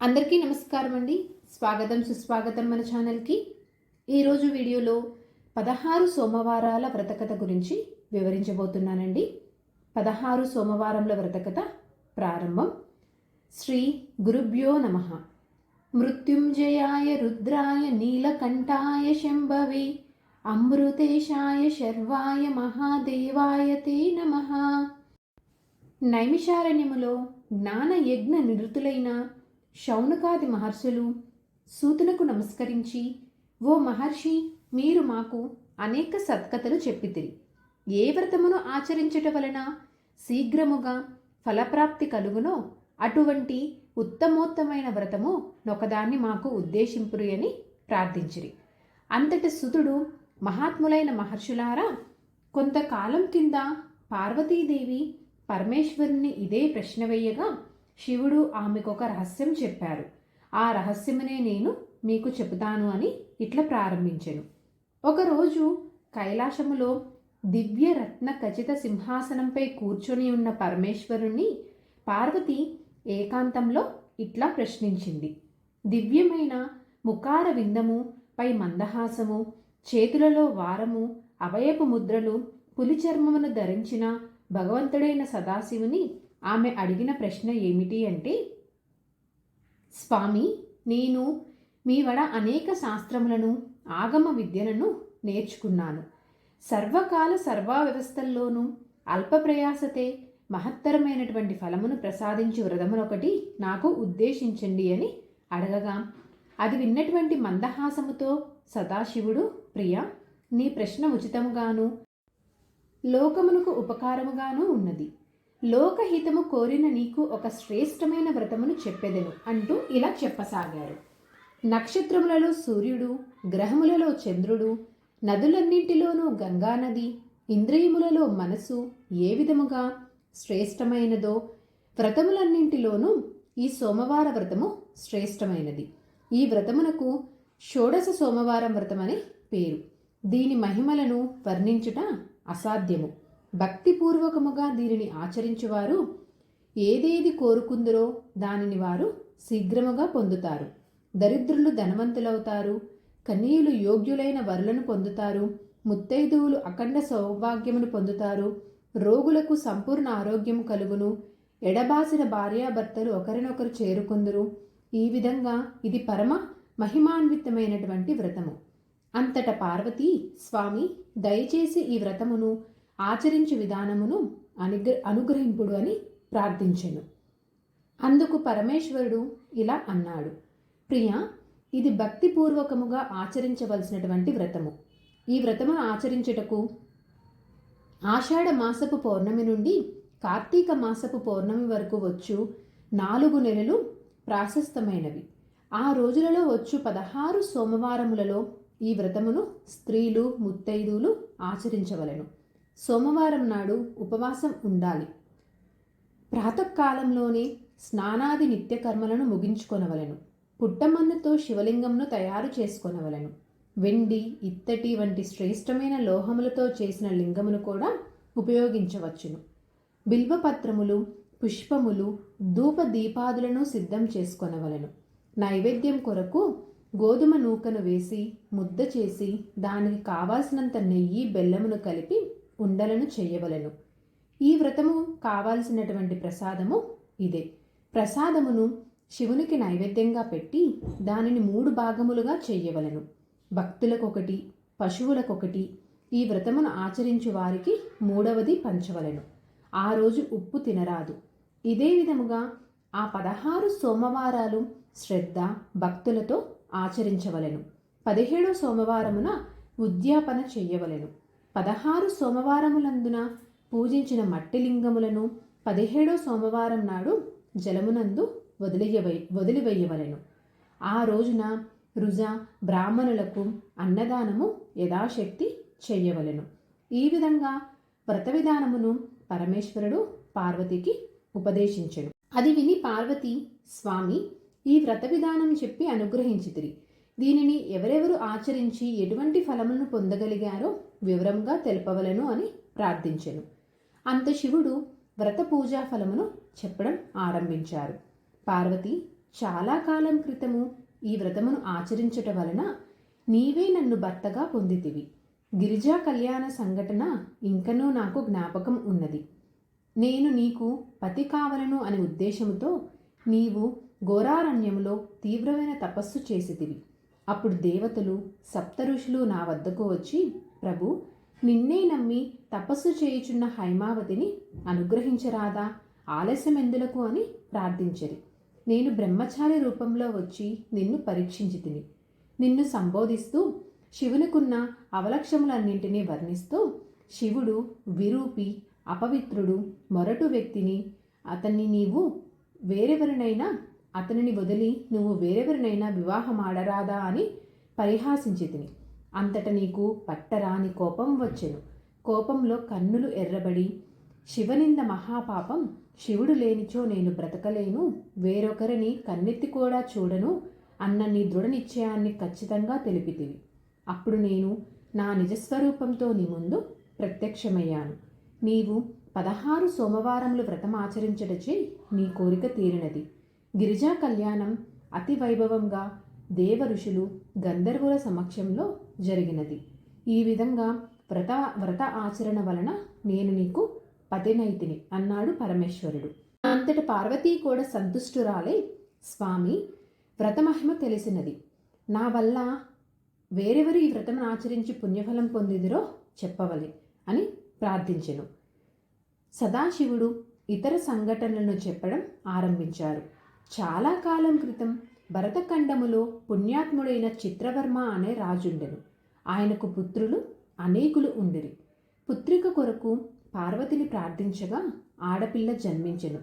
అందరికీ నమస్కారం అండి స్వాగతం సుస్వాగతం మన ఛానల్కి. ఈరోజు వీడియోలో పదహారు సోమవారాల వ్రతకథ గురించి వివరించబోతున్నానండి. పదహారు సోమవారంల వ్రతకథ ప్రారంభం. శ్రీ గురుభ్యో నమ. మృత్యుంజయాయ రుద్రాయ నీలకంఠాయ శంభవే. అమృతేశాయ శర్వాయ మహాదేవాయ తే నమః. నైమిషారణ్యములో జ్ఞాన యజ్ఞ నిరుతులైన శౌనకాది మహర్షులు సూతునకు నమస్కరించి ఓ మహర్షి మీరు మాకు అనేక సత్కథలు చెప్పితిరి. ఏ వ్రతమును ఆచరించుట వలన శీఘ్రముగా ఫలప్రాప్తి కలుగునో అటువంటి ఉత్తమోత్తమైన వ్రతము నొకదాన్ని మాకు ఉద్దేశింపురు అని ప్రార్థించిరి. అంతటి సుతుడు మహాత్ములైన మహర్షులారా కొంతకాలం కింద పార్వతీదేవి పరమేశ్వరుని ఇదే ప్రశ్న వేయగా శివుడు ఆమెకొక రహస్యం చెప్పారు ఆ రహస్యమునే నేను మీకు చెబుతాను అని ఇట్లా ప్రారంభించెను. ఒకరోజు కైలాసములో దివ్య రత్న ఖచ్చిత సింహాసనంపై కూర్చొని ఉన్న పరమేశ్వరుణ్ణి పార్వతి ఏకాంతంలో ఇట్లా ప్రశ్నించింది. దివ్యమైన ముఖార విందము పై మందహాసము చేతులలో వారము అవయపు ముద్రలు పులిచర్మమును ధరించిన భగవంతుడైన సదాశివుని ఆమె అడిగిన ప్రశ్న ఏమిటి అంటే స్వామి నేను మీ వడ అనేక శాస్త్రములను ఆగమ విద్యలను నేర్చుకున్నాను. సర్వకాల సర్వా వ్యవస్థల్లోనూ అల్ప ప్రయాసతే మహత్తరమైనటువంటి ఫలమును ప్రసాదించు వ్రతమునొకటి నాకు ఉద్దేశించండి అని అడగగా. అది విన్నటువంటి మందహాసముతో సదాశివుడు ప్రియ నీ ప్రశ్న ఉచితముగాను లోకమునకు ఉపకారముగాను ఉన్నది. లోకహితము కోరిన నీకు ఒక శ్రేష్టమైన వ్రతమును చెప్పెదను అంటూ ఇలా చెప్పసాగారు. నక్షత్రములలో సూర్యుడు గ్రహములలో చంద్రుడు నదులన్నింటిలోనూ గంగానది ఇంద్రియములలో మనసు ఏ విధముగా శ్రేష్టమైనదో వ్రతములన్నింటిలోనూ ఈ సోమవార వ్రతము శ్రేష్టమైనది. ఈ వ్రతమునకు షోడశ సోమవారం వ్రతమని పేరు. దీని మహిమలను వర్ణించుట అసాధ్యము. భక్తిపూర్వకముగా దీనిని ఆచరించువారు. ఏదేది కోరుకుందరో దానిని వారు శీఘ్రముగా పొందుతారు. దరిద్రులు ధనవంతులవుతారు. కనీయులు యోగ్యులైన వరులను పొందుతారు. ముత్తైదువులు అఖండ సౌభాగ్యమును పొందుతారు. రోగులకు సంపూర్ణ ఆరోగ్యం కలుగును. ఎడబాసిన భార్యాభర్తలు ఒకరినొకరు చేరుకుందురు. ఈ విధంగా ఇది పరమ మహిమాన్వితమైనటువంటి వ్రతము. అంతట పార్వతి స్వామి దయచేసి ఈ వ్రతమును ఆచరించు విధానమును అనుగ్ర అనుగ్రహింపుడు అని ప్రార్థించెను. అందుకు పరమేశ్వరుడు ఇలా అన్నాడు ప్రియ ఇది భక్తిపూర్వకముగా ఆచరించవలసినటువంటి వ్రతము. ఈ వ్రతమును ఆచరించుటకు ఆషాఢ మాసపు పౌర్ణమి నుండి కార్తీక మాసపు పౌర్ణమి వరకు వచ్చు నాలుగు నెలలు ప్రాశస్తమైనవి. ఆ రోజులలో వచ్చు పదహారు సోమవారములలో ఈ వ్రతమును స్త్రీలు ముత్తైదువులు ఆచరించవలెను. సోమవారం నాడు ఉపవాసం ఉండాలి. ప్రాతకాలంలోనే స్నానాది నిత్యకర్మలను ముగించుకొనవలెను. పుట్టమన్నుతో శివలింగంను తయారు చేసుకొనవలెను. వెండి ఇత్తటి వంటి శ్రేష్టమైన లోహములతో చేసిన లింగమును కూడా ఉపయోగించవచ్చును. బిల్వపత్రములు పుష్పములు ధూప దీపాదులను సిద్ధం చేసుకొనవలెను. నైవేద్యం కొరకు గోధుమ నూకను వేసి ముద్ద చేసి దానికి కావాల్సినంత నెయ్యి బెల్లమును కలిపి ఉండలను చేయవలెను. ఈ వ్రతము కావాల్సినటువంటి ప్రసాదము ఇదే. ప్రసాదమును శివునికి నైవేద్యంగా పెట్టి దానిని మూడు భాగములుగా చెయ్యవలెను భక్తులకొకటి పశువులకొకటి ఈ వ్రతమును ఆచరించు వారికి మూడవది పంచవలెను. ఆ రోజు ఉప్పు తినరాదు. ఇదే విధముగా ఆ పదహారు సోమవారాలు శ్రద్ధ భక్తులతో ఆచరించవలెను. పదిహేడో సోమవారమున ఉద్యాపన చేయవలెను. పదహారు సోమవారములందున పూజించిన మట్టి లింగములను పదిహేడో సోమవారం నాడు జలమునందు వదిలియవై వదిలివేయవలెను. ఆ రోజున రుజ బ్రాహ్మణులకు అన్నదానము యథాశక్తి చెయ్యవలెను ఈ విధంగా వ్రత విధానమును పరమేశ్వరుడు పార్వతికి ఉపదేశించెను. అది విని పార్వతి స్వామి ఈ వ్రత విధానం చెప్పి అనుగ్రహించితిరి. దీనిని ఎవరెవరు ఆచరించి ఎటువంటి ఫలములను పొందగలిగారో వివరంగా తెలుపవలను అని ప్రార్థించెను. అంత శివుడు వ్రత పూజా ఫలమును చెప్పడం ఆరంభించారు. పార్వతి చాలా కాలం క్రితము ఈ వ్రతమును ఆచరించట వలన నీవే నన్ను భర్తగా పొందితివి. గిరిజా కళ్యాణ సంఘటన ఇంకనూ నాకు జ్ఞాపకం ఉన్నది. నేను నీకు పతి కావలను అనే ఉద్దేశముతో నీవు ఘోరారణ్యములో తీవ్రమైన తపస్సు చేసితివి. అప్పుడు దేవతలు సప్త ఋషులు నా వద్దకు వచ్చి ప్రభు నిన్నే నమ్మి తపస్సు చేయుచున్న హైమావతిని అనుగ్రహించరాదా? ఆలస్యం ఎందులకు అని ప్రార్థించరి నేను బ్రహ్మచారి రూపంలో వచ్చి నిన్ను పరీక్షించి తిని నిన్ను సంబోధిస్తూ శివునికున్న అవలక్షములన్నింటినీ వర్ణిస్తూ శివుడు విరూపి అపవిత్రుడు మొరటు వ్యక్తిని అతన్ని నీవు వేరెవరినైనా అతనిని వదిలి నువ్వు వేరెవరినైనా వివాహమాడరాదా అని పరిహాసించి తిని అంతట నీకు పట్టరాని కోపం వచ్చెను. కోపంలో కన్నులు ఎర్రబడి శివనింద మహాపాపం శివుడు లేనిచో నేను బ్రతకలేను వేరొకరిని కన్నెత్తి కూడా చూడను అన్న నీ దృఢ నిశ్చయాన్ని ఖచ్చితంగా తెలిపితివి. అప్పుడు నేను నా నిజస్వరూపంతో నీ ముందు ప్రత్యక్షమయ్యాను. నీవు పదహారు సోమవారములు వ్రతం ఆచరించడచే నీ కోరిక తీరినది. గిరిజా కళ్యాణం అతి వైభవంగా దేవ ఋషులు గంధర్వుల సమక్షంలో జరిగినది. ఈ విధంగా వ్రత వ్రత ఆచరణ వలన నేను నీకు పతినైతిని అన్నాడు పరమేశ్వరుడు. అంతటి పార్వతీ కూడా సంతుష్టురాలై స్వామి వ్రతమహిమ తెలిసినది. నా వల్ల వేరెవరు ఈ వ్రతం ఆచరించి పుణ్యఫలం పొందిదిరో చెప్పవలే అని ప్రార్థించెను. సదాశివుడు ఇతర సంఘటనలను చెప్పడం ఆరంభించారు. చాలా కాలం క్రితం భరతఖండములో పుణ్యాత్ముడైన చిత్రవర్మ అనే రాజుండెను. ఆయనకు పుత్రులు అనేకులు ఉండిరి. పుత్రిక కొరకు పార్వతిని ప్రార్థించగా ఆడపిల్ల జన్మించెను.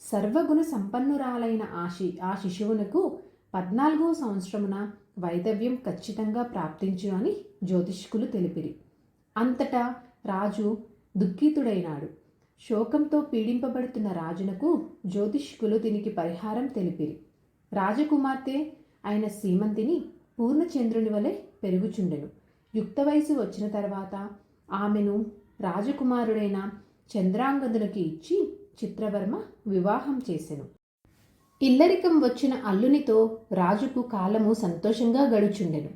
సర్వగుణ సంపన్నురాలైన ఆ శి ఆ శిశువునకు పద్నాలుగో సంవత్సరమున వైదవ్యం ఖచ్చితంగా ప్రాప్తించు అని జ్యోతిష్కులు తెలిపిరి. అంతటా రాజు దుఃఖితుడైనాడు. శోకంతో పీడింపబడుతున్న రాజునకు జ్యోతిష్కులు దీనికి పరిహారం తెలిపిరి. రాజకుమార్తె అయిన సీమంతిని పూర్ణచంద్రుని వలె పెరుగుచుండెను. యుక్త వయసు వచ్చిన తర్వాత ఆమెను రాజకుమారుడైన చంద్రాంగదునికి ఇచ్చి చిత్రవర్మ వివాహం చేసెను. ఇల్లరికం వచ్చిన అల్లునితో రాజుకు కాలము సంతోషంగా గడుచుండెను.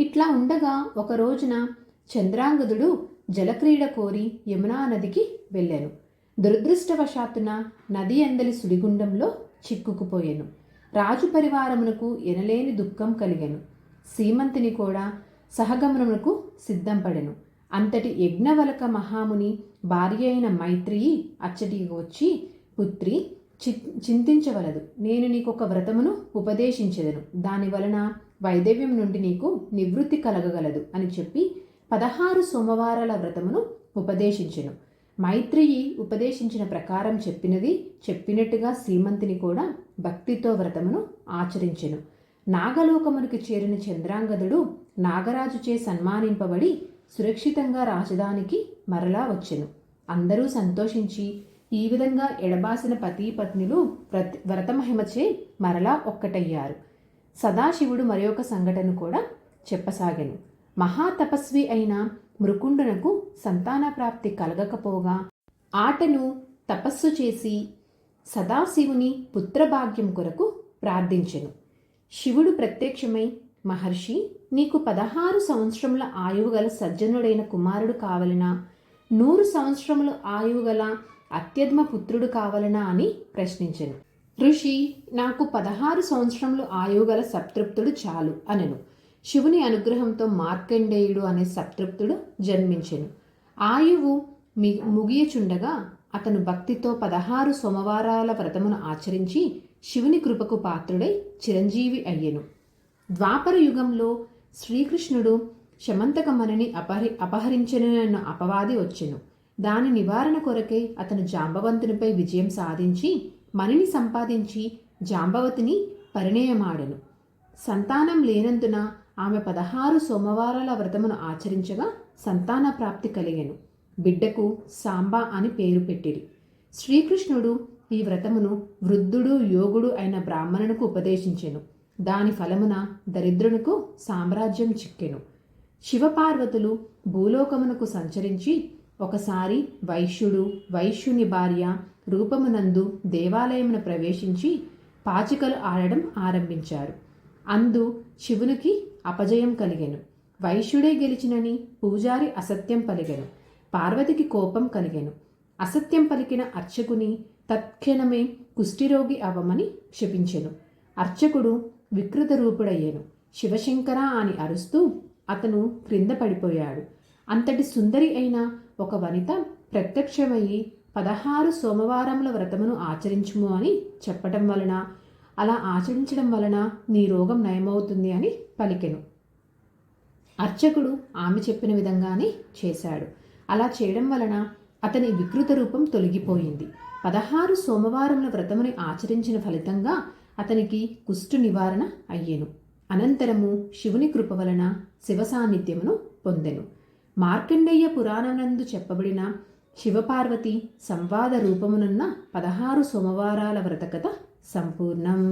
ఇట్లా ఉండగా ఒక రోజున చంద్రాంగదుడు జలక్రీడ కోరి యమునా నదికి వెళ్ళాను. దురదృష్టవశాత్తున నది అందలి సుడిగుండంలో చిక్కుకుపోయాను. రాజు పరివారమునకు ఎనలేని దుఃఖం కలిగాను. సీమంతిని కూడా సహగమనమునకు సిద్ధంపడెను. అంతటి యజ్ఞవలక మహాముని భార్య అయిన మైత్రియి అచ్చటికి వచ్చి పుత్రి చి చింతించవలదు. నేను నీకు ఒక వ్రతమును ఉపదేశించెదను. దాని వలన వైదవ్యం నుండి నీకు నివృత్తి కలగగలదు అని చెప్పి పదహారు సోమవారాల వ్రతమును ఉపదేశించెను. మైత్రియి ఉపదేశించిన ప్రకారం చెప్పినది చెప్పినట్టుగా సీమంతిని కూడా భక్తితో వ్రతమును ఆచరించెను. నాగలోకమునికి చేరిన చంద్రాంగదుడు నాగరాజుచే సన్మానింపబడి సురక్షితంగా రాజధానికి మరలా వచ్చెను. అందరూ సంతోషించి ఈ విధంగా ఎడబాసిన పతి పత్నులు వ్రత వ్రతమహిమచే మరలా ఒక్కటయ్యారు. సదాశివుడు మరొక సంఘటన కూడా చెప్పసాగెను. మహాతపస్వి అయిన మృకుండునకు సంతాన ప్రాప్తి కలగకపోగా ఆటను తపస్సు చేసి సదాశివుని పుత్రభాగ్యం కొరకు ప్రార్థించెను. శివుడు ప్రత్యక్షమై మహర్షి నీకు పదహారు సంవత్సరముల ఆయువు గల సజ్జనుడైన కుమారుడు కావలనా? నూరు సంవత్సరముల ఆయువు గల అత్యద్మ పుత్రుడు కావలనా? అని ప్రశ్నించెను. ఋషి నాకు పదహారు సంవత్సరములు ఆయువు గల సప్తృప్తుడు చాలు అనెను. శివుని అనుగ్రహంతో మార్కండేయుడు అనే సప్తృప్తుడు జన్మించెను. ఆయువు మి ముగియచుండగా అతను భక్తితో పదహారు సోమవారాల వ్రతమును ఆచరించి శివుని కృపకు పాత్రుడై చిరంజీవి అయ్యెను. ద్వాపర యుగంలో శ్రీకృష్ణుడు శమంతకమణిని అపహరి అపహరించనన్న అపవాది వచ్చెను. దాని నివారణ కొరకై అతను జాంబవంతునిపై విజయం సాధించి మణిని సంపాదించి జాంబవతిని పరిణయమాడెను. సంతానం లేనందున ఆమె పదహారు సోమవారాల వ్రతమును ఆచరించగా సంతాన ప్రాప్తి కలిగెను. బిడ్డకు సాంబా అని పేరు పెట్టిరి. శ్రీకృష్ణుడు ఈ వ్రతమును వృద్ధుడు యోగుడు అయిన బ్రాహ్మణునికి ఉపదేశించెను. దాని ఫలమున దరిద్రునికు సామ్రాజ్యం చిక్కెను. శివపార్వతులు భూలోకమునకు సంచరించి ఒకసారి వైశ్యుడు వైశ్యుని భార్య రూపమునందు దేవాలయమున ప్రవేశించి పాచికలు ఆడడం ఆరంభించారు. అందు శివునికి అపజయం కలిగెను. వైశ్యుడే గెలిచినని పూజారి అసత్యం పలిగెను పార్వతికి కోపం కలిగెను. అసత్యం పలికిన అర్చకుని తత్క్షణమే కుష్ఠిరోగి అవ్వమని క్షపించెను. అర్చకుడు వికృత రూపుడయ్యాను. శివశంకర అని అరుస్తూ అతను క్రింద పడిపోయాడు. అంతటి సుందరి అయిన ఒక వనిత ప్రత్యక్షమయ్యి పదహారు సోమవారముల వ్రతమును ఆచరించుము అని చెప్పటం వలన అలా ఆచరించడం వలన నీ రోగం నయమవుతుంది అని పలికెను. అర్చకుడు ఆమె చెప్పిన విధంగానే చేశాడు. అలా చేయడం వలన అతని వికృత రూపం తొలగిపోయింది. పదహారు సోమవారముల వ్రతముని ఆచరించిన ఫలితంగా అతనికి కుష్టు నివారణ అయ్యెను. అనంతరము శివుని కృప వలన శివ సాన్నిధ్యమును పొందెను. మార్కండేయ పురాణనందు చెప్పబడిన శివపార్వతి సంవాద రూపమునున్న పదహారు సోమవారాల వ్రతకథ సంపూర్ణం